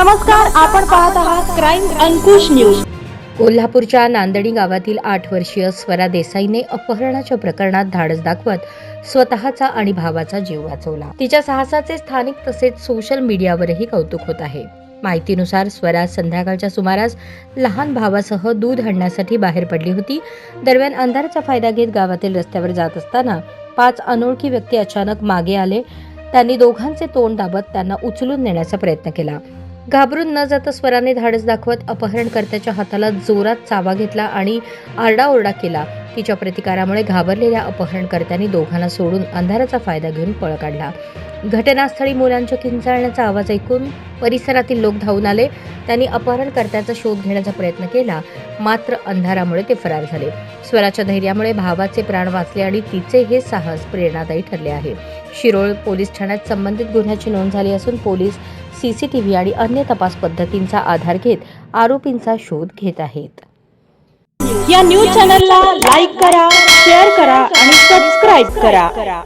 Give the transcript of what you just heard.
नमस्कार आपण पाहत आहात क्राईम अंकुश न्यूज कोल्हापूरच्या नांदणी गावातील आठ वर्षीय स्वरा देसाईने अपहरणाच्या प्रकरणात धाडस दाखवत स्वतःचा आणि भावाचा जीव वाचवला. तिच्या साहसाचे स्थानिक तसेच सोशल मीडियावरही कौतुक होत आहे. माहितीनुसार स्वरा संध्याकाळच्या सुमारास लहान भावासह दूध आणण्यासाठी बाहेर पडली होती. दरम्यान अंधाराचा फायदा घेत गावातील रस्त्यावर जात असताना पाच अनोळखी व्यक्ती अचानक मागे आले. त्यांनी दोघांचे तोंड दाबत त्यांना उचलून नेण्याचा प्रयत्न केला. घाबरून न जाता स्वराने धाडस दाखवत अपहरणकर्त्याच्या हाताला जोरात चावा घेतला आणि आरडाओरडा केला. तिच्या प्रतिकारामुळे घाबरलेल्या अपहरणकर्त्यांनी दोघांना सोडून अंधाराचा फायदा घेऊन पळ काढला. घटनास्थळी मुलांच्या किंचाळण्याचा आवाज ऐकून परिसरातील लोक धावून आले. त्यांनी अपहरणकर्त्याचा शोध घेण्याचा प्रयत्न केला. मात्र अंधारामुळे ते फरार झाले. स्वराच्या धैर्यामुळे भावाचे प्राण वाचले आणि तिचे हे साहस प्रेरणादायी ठरले आहे. शिरोळ पोलीस ठाण्यात संबंधित गुन्ह्याची नोंद झाली असून पोलीस सीसीटीव्ही आणि अन्य तपास पद्धतींचा आधार घेत आरोपींचा शोध घेत आहेत. या न्यूज चॅनलला लाईक करा शेअर करा आणि सबस्क्राईब करा.